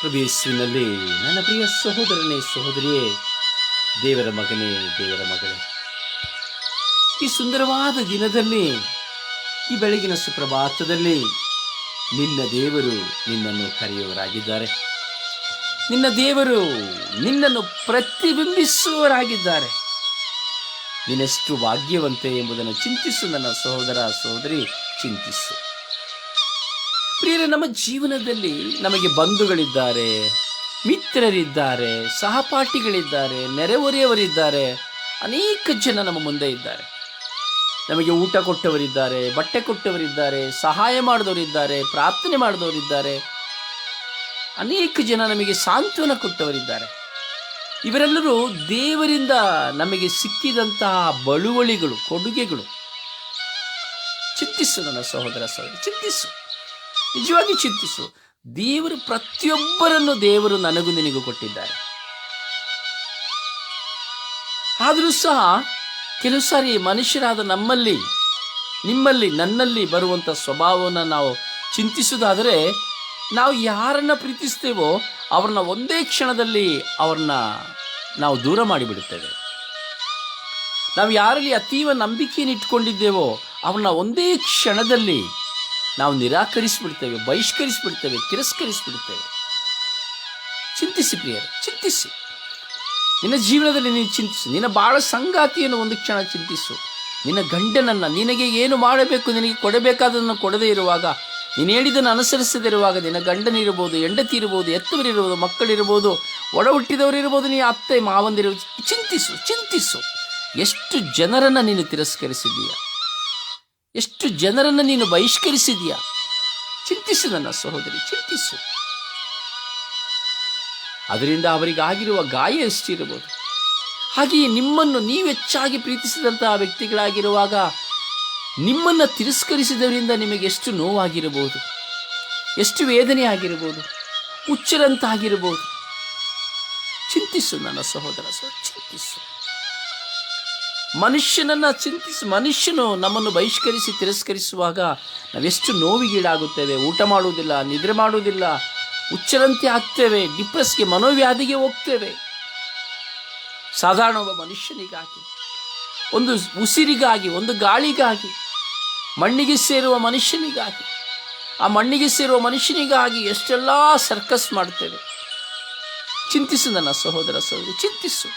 ಪ್ರಭೇಸುವಿನಲ್ಲಿ ನನ್ನ ಪ್ರಿಯ ಸಹೋದರನೇ, ಸಹೋದರಿಯೇ, ದೇವರ ಮಗನೇ, ದೇವರ ಮಗಳೇ. ಈ ಸುಂದರವಾದ ದಿನದಲ್ಲಿ, ಈ ಬೆಳಗಿನ ಸುಪ್ರಭಾತದಲ್ಲಿ ನಿನ್ನ ದೇವರು ನಿನ್ನನ್ನು ಕರೆಯುವರಾಗಿದ್ದಾರೆ ನಿನ್ನ ದೇವರು ನಿನ್ನನ್ನು ಪ್ರತಿಬಿಂಬಿಸುವವರಾಗಿದ್ದಾರೆ. ನಿನ್ನೆಷ್ಟು ಭಾಗ್ಯವಂತೆ ಎಂಬುದನ್ನು ಚಿಂತಿಸು ನನ್ನ ಸಹೋದರ, ಸಹೋದರಿ, ಚಿಂತಿಸು. ಪ್ರಿಯರೇ, ನಮ್ಮ ಜೀವನದಲ್ಲಿ ನಮಗೆ ಬಂಧುಗಳಿದ್ದಾರೆ, ಮಿತ್ರರಿದ್ದಾರೆ, ಸಹಪಾಠಿಗಳಿದ್ದಾರೆ, ನೆರೆಹೊರೆಯವರಿದ್ದಾರೆ, ಅನೇಕ ಜನ ನಮ್ಮ ಮುಂದೆ ಇದ್ದಾರೆ. ನಮಗೆ ಊಟ ಕೊಟ್ಟವರಿದ್ದಾರೆ, ಬಟ್ಟೆ ಕೊಟ್ಟವರಿದ್ದಾರೆ, ಸಹಾಯ ಮಾಡಿದವರಿದ್ದಾರೆ, ಪ್ರಾರ್ಥನೆ ಮಾಡಿದವರಿದ್ದಾರೆ. ಅನೇಕ ಜನ ನಮಗೆ ಸಾಂತ್ವನ ಕೊಟ್ಟವರಿದ್ದಾರೆ. ಇವರೆಲ್ಲರೂ ದೇವರಿಂದ ನಮಗೆ ಸಿಕ್ಕಿದಂತಹ ಬಳುವಳಿಗಳು, ಕೊಡುಗೆಗಳು. ಚಿಂತಿಸು ನನ್ನ ಸಹೋದರ ಸಹೋದರ, ಚಿಂತಿಸು. ನಿಜವಾಗಿ ಚಿಂತಿಸು. ದೇವರು ಪ್ರತಿಯೊಬ್ಬರನ್ನು ದೇವರು ನನಗೂ ನಿನಗೂ ಕೊಟ್ಟಿದ್ದಾರೆ. ಆದರೂ ಸಹ ಕೆಲವು ಸಾರಿ ಮನುಷ್ಯರಾದ ನಮ್ಮಲ್ಲಿ, ನಿಮ್ಮಲ್ಲಿ, ನನ್ನಲ್ಲಿ ಬರುವಂಥ ಸ್ವಭಾವವನ್ನು ನಾವು ಚಿಂತಿಸುವುದಾದರೆ, ನಾವು ಯಾರನ್ನು ಪ್ರೀತಿಸ್ತೇವೋ ಅವ್ರನ್ನ ಒಂದೇ ಕ್ಷಣದಲ್ಲಿ ಅವ್ರನ್ನ ನಾವು ದೂರ ಮಾಡಿಬಿಡುತ್ತೇವೆ. ನಾವು ಯಾರಲ್ಲಿ ಅತೀವ ನಂಬಿಕೆಯನ್ನು ಇಟ್ಕೊಂಡಿದ್ದೇವೋ ಅವ್ರನ್ನ ಒಂದೇ ಕ್ಷಣದಲ್ಲಿ ನಾವು ನಿರಾಕರಿಸಿಬಿಡ್ತೇವೆ, ಬಹಿಷ್ಕರಿಸಿಬಿಡ್ತೇವೆ, ತಿರಸ್ಕರಿಸಿಬಿಡ್ತೇವೆ. ಚಿಂತಿಸಿ ಪ್ರಿಯರು, ಚಿಂತಿಸಿ. ನಿನ್ನ ಜೀವನದಲ್ಲಿ ನೀನು ಚಿಂತಿಸು, ನಿನ್ನ ಬಾಳ ಸಂಗಾತಿಯನ್ನು ಒಂದು ಕ್ಷಣ ಚಿಂತಿಸು. ನಿನ್ನ ಗಂಡನನ್ನು ನಿನಗೆ ಏನು ಮಾಡಬೇಕು, ನಿನಗೆ ಕೊಡಬೇಕಾದನ್ನು ಕೊಡದೇ ಇರುವಾಗ, ನೀನು ಹೇಳಿದನ್ನು ಅನುಸರಿಸದಿರುವಾಗ ನಿನ್ನ ಗಂಡನಿರ್ಬೋದು ಹೆಂಡತಿ ಇರ್ಬೋದು ಎತ್ತವರಿರ್ಬೋದು ಮಕ್ಕಳಿರ್ಬೋದು ಒಡ ಹುಟ್ಟಿದವರಿರ್ಬೋದು ನೀ ಅತ್ತೆ ಮಾವಂದಿರ್ಬೋದು ಚಿಂತಿಸು ಚಿಂತಿಸು. ಎಷ್ಟು ಜನರನ್ನು ನೀನು ತಿರಸ್ಕರಿಸಿದೀಯ ಎಷ್ಟು ಜನರನ್ನು ನೀನು ಬಹಿಷ್ಕರಿಸಿದೀಯ? ಚಿಂತಿಸು ನನ್ನ ಸಹೋದರಿ, ಚಿಂತಿಸು. ಅದರಿಂದ ಅವರಿಗಾಗಿರುವ ಗಾಯ ಎಷ್ಟಿರಬಹುದು? ಹಾಗೆಯೇ ನಿಮ್ಮನ್ನು ನೀವು ಹೆಚ್ಚಾಗಿ ಪ್ರೀತಿಸಿದಂತಹ ವ್ಯಕ್ತಿಗಳಾಗಿರುವಾಗ ನಿಮ್ಮನ್ನು ತಿರಸ್ಕರಿಸಿದವರಿಂದ ನಿಮಗೆ ಎಷ್ಟು ನೋವಾಗಿರಬಹುದು? ಎಷ್ಟು ವೇದನೆ ಆಗಿರಬಹುದು ಹುಚ್ಚರಂತಾಗಿರಬಹುದು? ಚಿಂತಿಸು ನನ್ನ ಸಹೋದರ ಸಹ ಚಿಂತಿಸು. ಮನುಷ್ಯನನ್ನ ಚಿಂತಿಸಿ, ಮನುಷ್ಯನು ನಮ್ಮನ್ನು ಬಹಿಷ್ಕರಿಸಿ, ತಿರಸ್ಕರಿಸುವಾಗ ನಾವೆಷ್ಟು ನೋವಿಗೀಡಾಗುತ್ತೇವೆ. ಊಟ ಮಾಡುವುದಿಲ್ಲ, ನಿದ್ರೆ ಮಾಡುವುದಿಲ್ಲ, ಉಚ್ಚರಂತೆ ಆಗ್ತೇವೆ ಡಿಪ್ರೆಸ್ಗೆ ಮನೋವ್ಯಾಧಿಗೆ ಹೋಗ್ತೇವೆ. ಸಾಧಾರಣ ಒಬ್ಬ ಮನುಷ್ಯನಿಗಾಗಿ, ಒಂದು ಉಸಿರಿಗಾಗಿ, ಒಂದು ಗಾಳಿಗಾಗಿ, ಮಣ್ಣಿಗೆ ಸೇರುವ ಮನುಷ್ಯನಿಗಾಗಿ, ಆ ಮಣ್ಣಿಗೆ ಸೇರುವ ಮನುಷ್ಯನಿಗಾಗಿ ಎಷ್ಟೆಲ್ಲ ಸರ್ಕಸ್ ಮಾಡ್ತೇವೆ. ಚಿಂತಿಸು ನನ್ನ ಸಹೋದರ ಸಹೋದರಿ, ಚಿಂತಿಸು.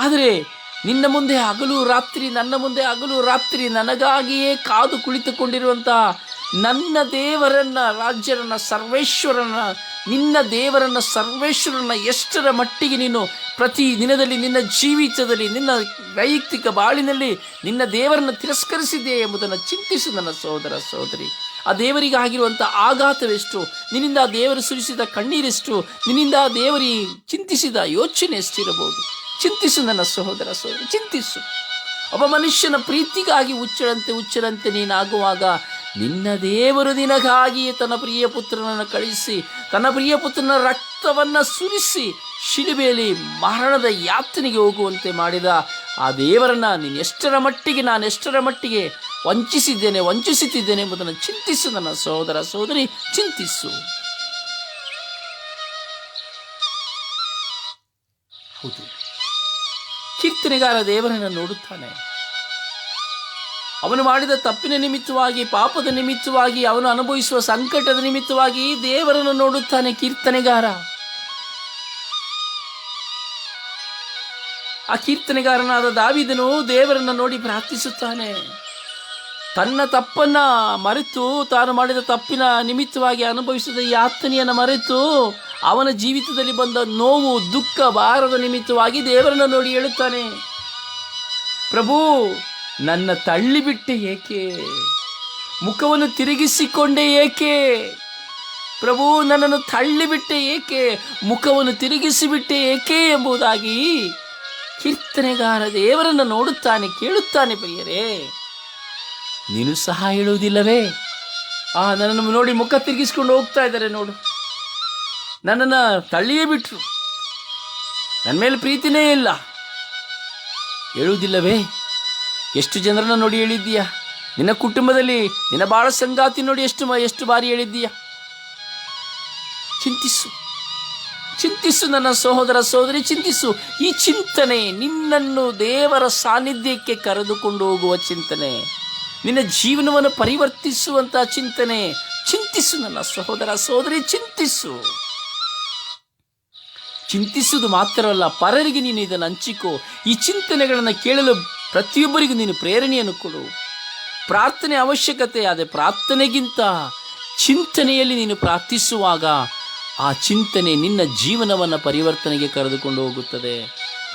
ಆದರೆ ನಿನ್ನ ಮುಂದೆ ಹಗಲು ರಾತ್ರಿ, ನನ್ನ ಮುಂದೆ ಹಗಲು ರಾತ್ರಿ ನನಗಾಗಿಯೇ ಕಾದು ಕುಳಿತುಕೊಂಡಿರುವಂತಹ ನನ್ನ ದೇವರನ್ನ, ರಾಜ್ಯರನ್ನ, ಸರ್ವೇಶ್ವರನ, ನಿನ್ನ ದೇವರನ್ನ, ಸರ್ವೇಶ್ವರನ ಎಷ್ಟರ ಮಟ್ಟಿಗೆ ನೀನು ಪ್ರತಿ ದಿನದಲ್ಲಿ ನಿನ್ನ ಜೀವಿತದಲ್ಲಿ, ನಿನ್ನ ವೈಯಕ್ತಿಕ ಬಾಳಿನಲ್ಲಿ ನಿನ್ನ ದೇವರನ್ನು ತಿರಸ್ಕರಿಸಿದೆ ಎಂಬುದನ್ನು ಚಿಂತಿಸು ನನ್ನ ಸಹೋದರ ಸಹೋದರಿ. ಆ ದೇವರಿಗೆ ಆಗಿರುವಂಥ ಆಘಾತವೆಷ್ಟು? ನಿನ್ನಿಂದ ದೇವರು ಸುರಿಸಿದ ಕಣ್ಣೀರೆಷ್ಟು? ನಿನ್ನಿಂದ ಆ ದೇವರಿ ಚಿಂತಿಸಿದ ಯೋಚನೆ ಎಷ್ಟಿರಬಹುದು? ಚಿಂತಿಸು ನನ್ನ ಸಹೋದರ ಸಹೋದರಿ ಚಿಂತಿಸು. ಒಬ್ಬ ಮನುಷ್ಯನ ಪ್ರೀತಿಗಾಗಿ ಉಚ್ಚರಂತೆ ಉಚ್ಚರಂತೆ ನೀನಾಗುವಾಗ ನಿನ್ನ ದೇವರು ನಿನಗಾಗಿ ತನ್ನ ಪ್ರಿಯ ಪುತ್ರನನ್ನು ಕಳಿಸಿ ತನ್ನ ಪ್ರಿಯ ಪುತ್ರನ ರಕ್ತವನ್ನು ಸುರಿಸಿ ಶಿಲುಬೆಯಲ್ಲಿ ಮರಣದ ಯಾತನೆಗೆ ಹೋಗುವಂತೆ ಮಾಡಿದ ಆ ದೇವರನ್ನು ನೀನು ಎಷ್ಟರ ಮಟ್ಟಿಗೆ, ನಾನು ಎಷ್ಟರ ಮಟ್ಟಿಗೆ ವಂಚಿಸಿದ್ದೇನೆ, ವಂಚಿಸುತ್ತಿದ್ದೇನೆ ಎಂಬುದನ್ನು ಚಿಂತಿಸು ನನ್ನ ಸಹೋದರ ಸಹೋದರಿ ಚಿಂತಿಸು. ಹೌದು. ಕೀರ್ತನೆಗಾರ ದೇವರನ್ನು ನೋಡುತ್ತಾನೆ. ಅವನು ಮಾಡಿದ ತಪ್ಪಿನ ನಿಮಿತ್ತವಾಗಿ, ಪಾಪದ ನಿಮಿತ್ತವಾಗಿ, ಅವನು ಅನುಭವಿಸುವ ಸಂಕಟದ ನಿಮಿತ್ತವಾಗಿ ದೇವರನ್ನು ನೋಡುತ್ತಾನೆ ಕೀರ್ತನೆಗಾರ. ಆ ಕೀರ್ತನೆಗಾರನಾದ ದಾವಿದನು ದೇವರನ್ನು ನೋಡಿ ಪ್ರಾರ್ಥಿಸುತ್ತಾನೆ. ತನ್ನ ತಪ್ಪನ್ನ ಮರೆತು ತಾನು ಮಾಡಿದ ತಪ್ಪಿನ ನಿಮಿತ್ತವಾಗಿ ಅನುಭವಿಸಿದ ಯಾತನೆಯನ್ನು ಮರೆತು ಅವನ ಜೀವಿತದಲ್ಲಿ ಬಂದ ನೋವು, ದುಃಖ, ಭಾರದ ನಿಮಿತ್ತವಾಗಿ ದೇವರನ್ನು ನೋಡಿ ಹೇಳುತ್ತಾನೆ. ಪ್ರಭು, ನನ್ನ ತಳ್ಳಿಬಿಟ್ಟೆ ಏಕೆ? ಮುಖವನ್ನು ತಿರುಗಿಸಿಕೊಂಡೆ ಏಕೆ? ಪ್ರಭು, ನನ್ನನ್ನು ತಳ್ಳಿಬಿಟ್ಟೆ ಏಕೆ? ಮುಖವನ್ನು ತಿರುಗಿಸಿಬಿಟ್ಟೆ ಏಕೆ ಎಂಬುದಾಗಿ ಕೀರ್ತನೆಗಾರ ದೇವರನ್ನು ನೋಡುತ್ತಾನೆ, ಕೇಳುತ್ತಾನೆ ಪ್ರಿಯರೇ. ನೀನು ಸಹ ಹೇಳುವುದಿಲ್ಲವೇ? ಆ, ನನ್ನನ್ನು ನೋಡಿ ಮುಖ ತಿರುಗಿಸ್ಕೊಂಡು ಹೋಗ್ತಾ ಇದ್ದಾರೆ ನೋಡು. ನನ್ನನ್ನು ತಳ್ಳಿಯೇ ಬಿಟ್ರು. ನನ್ನ ಮೇಲೆ ಪ್ರೀತಿನೇ ಇಲ್ಲ. ಹೇಳುವುದಿಲ್ಲವೇ? ಎಷ್ಟು ಜನರನ್ನು ನೋಡಿ ಹೇಳಿದ್ದೀಯಾ? ನಿನ್ನ ಕುಟುಂಬದಲ್ಲಿ ನಿನ್ನ ಬಾಳ ಸಂಗಾತಿ ನೋಡಿ ಎಷ್ಟು ಎಷ್ಟು ಬಾರಿ ಹೇಳಿದ್ದೀಯಾ? ಚಿಂತಿಸು. ಚಿಂತಿಸು ನನ್ನ ಸಹೋದರ ಸಹೋದರಿ, ಚಿಂತಿಸು. ಈ ಚಿಂತನೆ ನಿನ್ನನ್ನು ದೇವರ ಸಾನ್ನಿಧ್ಯಕ್ಕೆ ಕರೆದುಕೊಂಡು ಹೋಗುವ ಚಿಂತನೆ. ನಿನ್ನ ಜೀವನವನ್ನು ಪರಿವರ್ತಿಸುವಂತ ಚಿಂತನೆ. ಚಿಂತಿಸು ನನ್ನ ಸಹೋದರ ಸಹೋದರಿ, ಚಿಂತಿಸು. ಚಿಂತಿಸುವುದು ಮಾತ್ರವಲ್ಲ ಪರರಿಗೆ ನೀನು ಇದನ್ನು ಹಂಚಿಕೋ. ಈ ಚಿಂತನೆಗಳನ್ನು ಕೇಳಲು ಪ್ರತಿಯೊಬ್ಬರಿಗೂ ನೀನು ಪ್ರೇರಣೆಯನ್ನು ಕೊಡು. ಪ್ರಾರ್ಥನೆ ಅವಶ್ಯಕತೆ, ಆದರೆ ಪ್ರಾರ್ಥನೆಗಿಂತ ಚಿಂತನೆಯಲ್ಲಿ ನೀನು ಪ್ರಾರ್ಥಿಸುವಾಗ ಆ ಚಿಂತನೆ ನಿನ್ನ ಜೀವನವನ್ನು ಪರಿವರ್ತನೆಗೆ ಕರೆದುಕೊಂಡು ಹೋಗುತ್ತದೆ.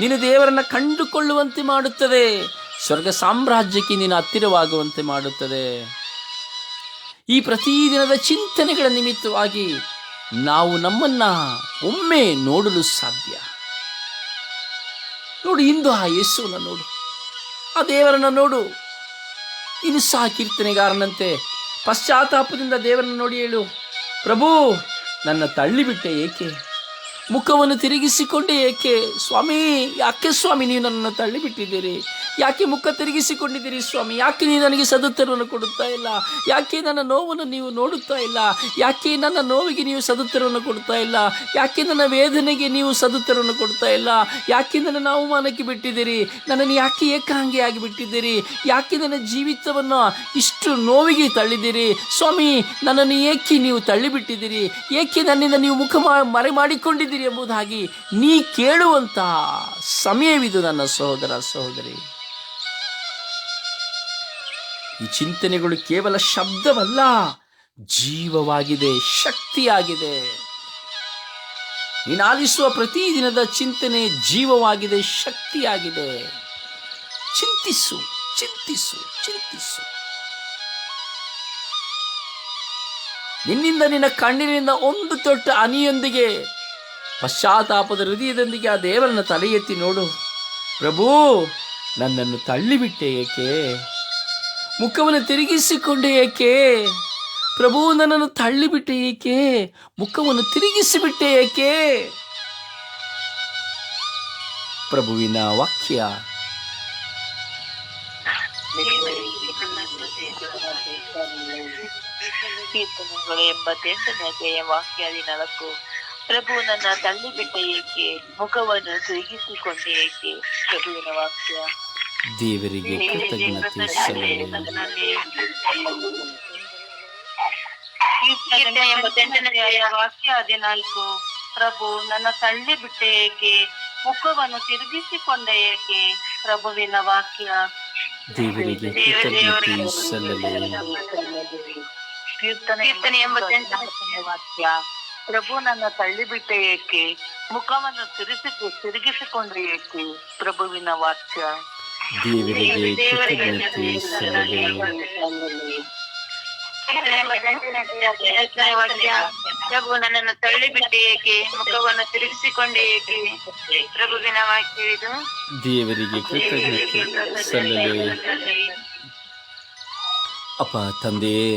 ನೀನು ದೇವರನ್ನು ಕಂಡುಕೊಳ್ಳುವಂತೆ ಮಾಡುತ್ತದೆ. ಸ್ವರ್ಗ ಸಾಮ್ರಾಜ್ಯಕ್ಕೆ ನೀನು ಹತ್ತಿರವಾಗುವಂತೆ ಮಾಡುತ್ತದೆ. ಈ ಪ್ರತಿದಿನದ ಚಿಂತನೆಗಳ ನಿಮಿತ್ತವಾಗಿ ನಾವು ನಮ್ಮನ್ನ ಒಮ್ಮೆ ನೋಡಲು ಸಾಧ್ಯ. ನೋಡು, ಇಂದು ಆ ಯೇಸುವನ್ನ ನೋಡು. ಆ ದೇವರನ್ನ ನೋಡು. ಇನ್ನು ಸಹ ಕೀರ್ತನೆಗಾರನಂತೆ ಪಶ್ಚಾತ್ತಾಪದಿಂದ ದೇವರನ್ನು ನೋಡಿ ಹೇಳು. ಪ್ರಭು, ನನ್ನ ತಳ್ಳಿಬಿಟ್ಟೆ ಏಕೆ? ಮುಖವನ್ನು ತಿರುಗಿಸಿಕೊಂಡೆ, ಏಕೆ ಸ್ವಾಮಿ, ಯಾಕೆ ಸ್ವಾಮಿ ನೀವು ನನ್ನನ್ನು ತಳ್ಳಿಬಿಟ್ಟಿದ್ದೀರಿ? ಯಾಕೆ ಮುಖ ತಿರುಗಿಸಿಕೊಂಡಿದ್ದೀರಿ ಸ್ವಾಮಿ? ಯಾಕೆ ನೀವು ನನಗೆ ಸದುತ್ತರವನ್ನು ಕೊಡುತ್ತಾ ಇಲ್ಲ? ಯಾಕೆ ನನ್ನ ನೋವನ್ನು ನೀವು ನೋಡುತ್ತಾ ಇಲ್ಲ? ಯಾಕೆ ನನ್ನ ನೋವಿಗೆ ನೀವು ಸದುತ್ತರವನ್ನು ಕೊಡ್ತಾ ಇಲ್ಲ? ಯಾಕೆ ನನ್ನ ವೇದನೆಗೆ ನೀವು ಸದುತ್ತರವನ್ನು ಕೊಡ್ತಾ ಇಲ್ಲ? ಯಾಕೆ ನನ್ನ ಅವಮಾನಕ್ಕೆ ಬಿಟ್ಟಿದ್ದೀರಿ? ನನ್ನನ್ನು ಯಾಕೆ ಏಕಾಂಗಿಯಾಗಿ ಬಿಟ್ಟಿದ್ದೀರಿ ಯಾಕೆ ನನ್ನ ಜೀವಿತವನ್ನು ಇಷ್ಟು ನೋವಿಗೆ ತಳ್ಳಿದ್ದೀರಿ? ಸ್ವಾಮಿ, ನನ್ನನ್ನು ಏಕೆ ನೀವು ತಳ್ಳಿಬಿಟ್ಟಿದ್ದೀರಿ? ಏಕೆ ನನ್ನಿಂದ ನೀವು ಮುಖ ಮರೆ ಮಾಡಿಕೊಂಡಿದ್ದೀರಿ ಎಂಬುದಾಗಿ ನೀ ಕೇಳುವಂತಹ ಸಮಯವಿದು ನನ್ನ ಸಹೋದರ ಸಹೋದರಿ. ಈ ಚಿಂತನೆಗಳು ಕೇವಲ ಶಬ್ದವಲ್ಲ, ಜೀವವಾಗಿದೆ, ಶಕ್ತಿಯಾಗಿದೆ. ನೀನು ಆಲಿಸುವ ಪ್ರತಿದಿನದ ಚಿಂತನೆ ಜೀವವಾಗಿದೆ, ಶಕ್ತಿಯಾಗಿದೆ. ಚಿಂತಿಸು ಚಿಂತಿಸು ಚಿಂತಿಸು. ನಿನ್ನಿಂದ ನಿನ್ನ ಕಣ್ಣಿನಿಂದ ಒಂದು ತೊಟ್ಟ ಹನಿಯೊಂದಿಗೆ ಪಶ್ಚಾತ್ತಾಪದ ಹೃದಯದೊಂದಿಗೆ ಆ ದೇವರನ್ನು ತಲೆ ಎತ್ತಿ ನೋಡು. ಪ್ರಭು, ನನ್ನನ್ನು ತಳ್ಳಿಬಿಟ್ಟೆ ಏಕೆ? ಮುಖವನ್ನು ತಿರುಗಿಸಿಕೊಂಡೆ ಏಕೆ? ಪ್ರಭು, ನನ್ನನ್ನು ತಳ್ಳಿಬಿಟ್ಟೆ ಏಕೆ? ಮುಖವನ್ನು ತಿರುಗಿಸಿಬಿಟ್ಟೆ ಏಕೆ? ಪ್ರಭುವಿನ ವಾಕ್ಯ. ಎಂಬತ್ತೆಂಟನೇ ಅಧ್ಯಾಯ ವಾಕ್ಯಾದಿ ನಾಲ್ಕು ಪ್ರಭು ನನ್ನ ತಳ್ಳಿಬಿಟ್ಟ ಏಕೆ? ಮುಖವನ್ನು ತಿರುಗಿಸಿಕೊಂಡೆ ಏಕೆ ಪ್ರಭುವಿನ ವಾಕ್ಯ? ದೇವರಿಗೆ ಕೃತಜ್ಞತೆ ವಾಕ್ಯ ಹದಿನಾಲ್ಕು. ಪ್ರಭು ನನ್ನ ತಳ್ಳಿ ಬಿಟ್ಟ ಏಕೆ? ಮುಖವನ್ನು ತಿರುಗಿಸಿಕೊಂಡ ಏಕೆ ಪ್ರಭುವಿನ ವಾಕ್ಯ? ದೇವರಿಗೆ ಕೃತಜ್ಞತೆ ಸಲ್ಲಲಿ. ಕೀರ್ತನೆ ಎಂಬತ್ತೆಂಟನೇ ವಾಕ್ಯ. ಪ್ರಭು ನನ್ನ ತಳ್ಳಿಬಿಟ್ಟೆ ಏಕೆ? ಮುಖವನ್ನು ತಿರುಸಿ ತಿರುಗಿಸಿಕೊಂಡ್ರೆ ಏಕೆ ಪ್ರಭುವಿನ ವಾಕ್ಯ? ಪ್ರಭು ನನ್ನನ್ನು ತಳ್ಳಿಬಿಟ್ಟೆ ಏಕೆ? ಮುಖವನ್ನು ತಿರುಗಿಸಿಕೊಂಡೆ ಏಕೆ? ಪ್ರಭುವಿನ ವಾಕ್ಯ ಇದು? ದೇವರಿಗೆ ಕೃತಜ್ಞತೆ ಸಲ್ಲಲಿ ಅಪ್ಪ ತಂದೆಯೇ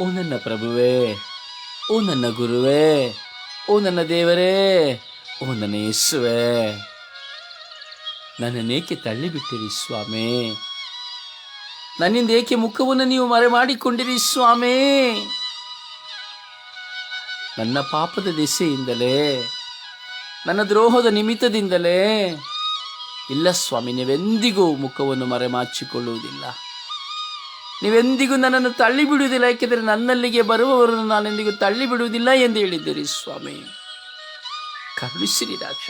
ಓ ನನ್ನ ಪ್ರಭುವೇ ಓ ನನ್ನ ಗುರುವೇ, ಓ ನನ್ನ ದೇವರೇ, ಓ ನನ್ನ ಯೇಸುವೇ. ನನ್ನನ್ನೇಕೆ ತಳ್ಳಿಬಿಟ್ಟಿರಿ ಸ್ವಾಮಿ? ನನ್ನಿಂದ ಏಕೆ ಮುಖವನ್ನು ನೀವು ಮರೆ ಮಾಡಿಕೊಂಡಿರಿ ಸ್ವಾಮಿ? ನನ್ನ ಪಾಪದ ದೆಸೆಯಿಂದಲೇ, ನನ್ನ ದ್ರೋಹದ ನಿಮಿತ್ತದಿಂದಲೇ, ಇಲ್ಲ ಸ್ವಾಮಿ, ನೀವೆಂದಿಗೂ ಮುಖವನ್ನು ಮರೆಮಾಚಿಕೊಳ್ಳುವುದಿಲ್ಲ. ನೀವೆಂದಿಗೂ ನನ್ನನ್ನು ತಳ್ಳಿ ಬಿಡುವುದಿಲ್ಲ ಏಕೆಂದರೆ ನನ್ನಲ್ಲಿಗೆ ಬರುವವರನ್ನು ನಾನೆಂದಿಗೂ ತಳ್ಳಿ ಬಿಡುವುದಿಲ್ಲ ಎಂದು ಹೇಳಿದ್ದೀರಿ ಸ್ವಾಮಿ. ಕರುಣಿಸಿರಿ ರಾಜ.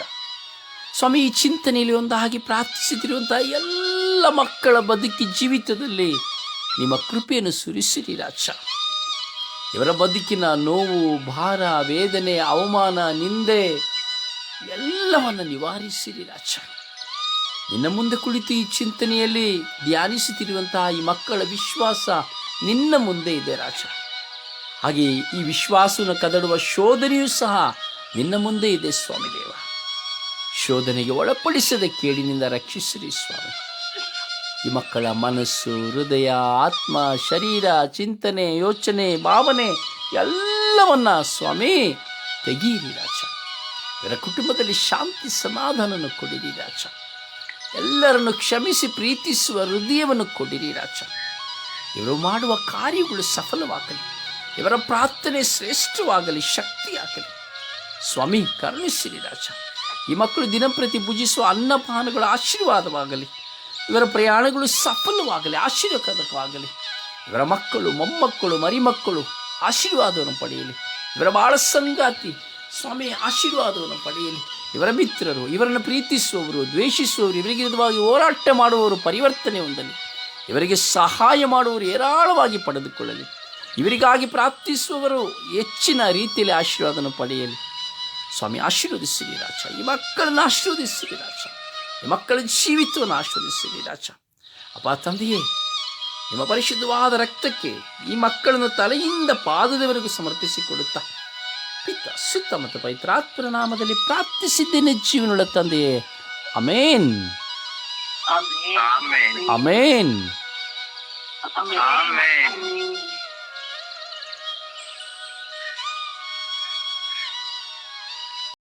ಸ್ವಾಮಿ, ಈ ಚಿಂತನೆಯಲ್ಲಿ ಒಂದಾಗಿ ಪ್ರಾರ್ಥಿಸುತ್ತಿರುವಂತಹ ಎಲ್ಲ ಮಕ್ಕಳ ಬದುಕಿ ಜೀವಿತದಲ್ಲಿ ನಿಮ್ಮ ಕೃಪೆಯನ್ನು ಸುರಿಸಿರಿ ರಾಕ್ಷ ಇವರ ಬದುಕಿನ ನೋವು, ಭಾರ, ವೇದನೆ, ಅವಮಾನ, ನಿಂದೆ ಎಲ್ಲವನ್ನು ನಿವಾರಿಸಿರಿ ರಾಜ. ನಿನ್ನ ಮುಂದೆ ಕುಳಿತು ಈ ಚಿಂತನೆಯಲ್ಲಿ ಧ್ಯಾನಿಸುತ್ತಿರುವಂತಹ ಈ ಮಕ್ಕಳ ವಿಶ್ವಾಸ ನಿನ್ನ ಮುಂದೆ ಇದೆ ರಾಜ. ಹಾಗೆ ಈ ವಿಶ್ವಾಸನ ಕದಡುವ ಶೋಧನೆಯೂ ಸಹ ನಿನ್ನ ಮುಂದೆ ಇದೆ ಸ್ವಾಮಿ ದೇವ ಶೋಧನೆಗೆ ಒಳಪಡಿಸದೆ ಕೇಳಿನಿಂದ ರಕ್ಷಿಸಿರಿ ಸ್ವಾಮಿ. ಈ ಮಕ್ಕಳ ಮನಸ್ಸು, ಹೃದಯ, ಆತ್ಮ, ಶರೀರ, ಚಿಂತನೆ, ಯೋಚನೆ, ಭಾವನೆ ಎಲ್ಲವನ್ನ ಸ್ವಾಮಿ ತೆಗೀರಿ ರಾಜ. ಇವರ ಕುಟುಂಬದಲ್ಲಿ ಶಾಂತಿ ಸಮಾಧಾನವನ್ನು ಕೊಡಿರಿ ರಾಜ. ಎಲ್ಲರನ್ನು ಕ್ಷಮಿಸಿ ಪ್ರೀತಿಸುವ ಹೃದಯವನ್ನು ಕೊಡಿರಿ ರಾಜ. ಇವರು ಮಾಡುವ ಕಾರ್ಯಗಳು ಸಫಲವಾಗಲಿ. ಇವರ ಪ್ರಾರ್ಥನೆ ಶ್ರೇಷ್ಠವಾಗಲಿ, ಶಕ್ತಿಯಾಗಲಿ. ಸ್ವಾಮಿ, ಕರುಣಿಸಿರಿ ರಾಜ. ಈ ಮಕ್ಕಳು ದಿನಂಪ್ರತಿ ಪೂಜಿಸುವ ಅನ್ನಪಾನಗಳ ಆಶೀರ್ವಾದವಾಗಲಿ. ಇವರ ಪ್ರಯಾಣಗಳು ಸಫಲವಾಗಲಿ, ಆಶೀರ್ವಾದಕವಾಗಲಿ. ಇವರ ಮಕ್ಕಳು, ಮೊಮ್ಮಕ್ಕಳು, ಮರಿಮಕ್ಕಳು ಆಶೀರ್ವಾದವನ್ನು ಪಡೆಯಲಿ. ಇವರ ಬಾಳ ಸಂಗಾತಿ, ಸ್ವಾಮಿ, ಆಶೀರ್ವಾದವನ್ನು ಪಡೆಯಲಿ. ಇವರ ಮಿತ್ರರು, ಇವರನ್ನು ಪ್ರೀತಿಸುವವರು, ದ್ವೇಷಿಸುವವರು, ಇವರಿಗೆ ವಿರುದ್ಧವಾಗಿ ಹೋರಾಟ ಮಾಡುವವರು, ಪರಿವರ್ತನೆ ಹೊಂದಲಿ. ಇವರಿಗೆ ಸಹಾಯ ಮಾಡುವವರು ಏರಾಳವಾಗಿ ಪಡೆದುಕೊಳ್ಳಲಿ. ಇವರಿಗಾಗಿ ಪ್ರಾರ್ಥಿಸುವವರು ಹೆಚ್ಚಿನ ರೀತಿಯಲ್ಲಿ ಆಶೀರ್ವಾದವನ್ನು ಪಡೆಯಲಿ. ಸ್ವಾಮಿ, ಆಶೀರ್ವದಿಸಿರಿ ರಾಜ. ಈ ಮಕ್ಕಳನ್ನು ಆಶೀರ್ವದಿಸಿರಿ ರಾಜ. ಈ ಮಕ್ಕಳ ಜೀವಿತವನ್ನು ಆಶೀರ್ವದಿಸಿರಿ ರಾಜ. ಅಪ್ಪ ತಂದೆಯೇ, ನಿಮ್ಮ ಪರಿಶುದ್ಧವಾದ ರಕ್ತಕ್ಕೆ ಈ ಮಕ್ಕಳನ್ನು ತಲೆಯಿಂದ ಪಾದದವರೆಗೂ ಸಮರ್ಪಿಸಿಕೊಡುತ್ತಾ ಪಿತ ಸುತ್ತ ಮತ್ತು ಪವಿತ್ರಾತ್ಮರ ನಾಮದಲ್ಲಿ ಪ್ರಾರ್ಥಿಸಿದ್ದೇನೆ ಜೀವನಗಳ ತಂದೆಯೇ. Amen amen.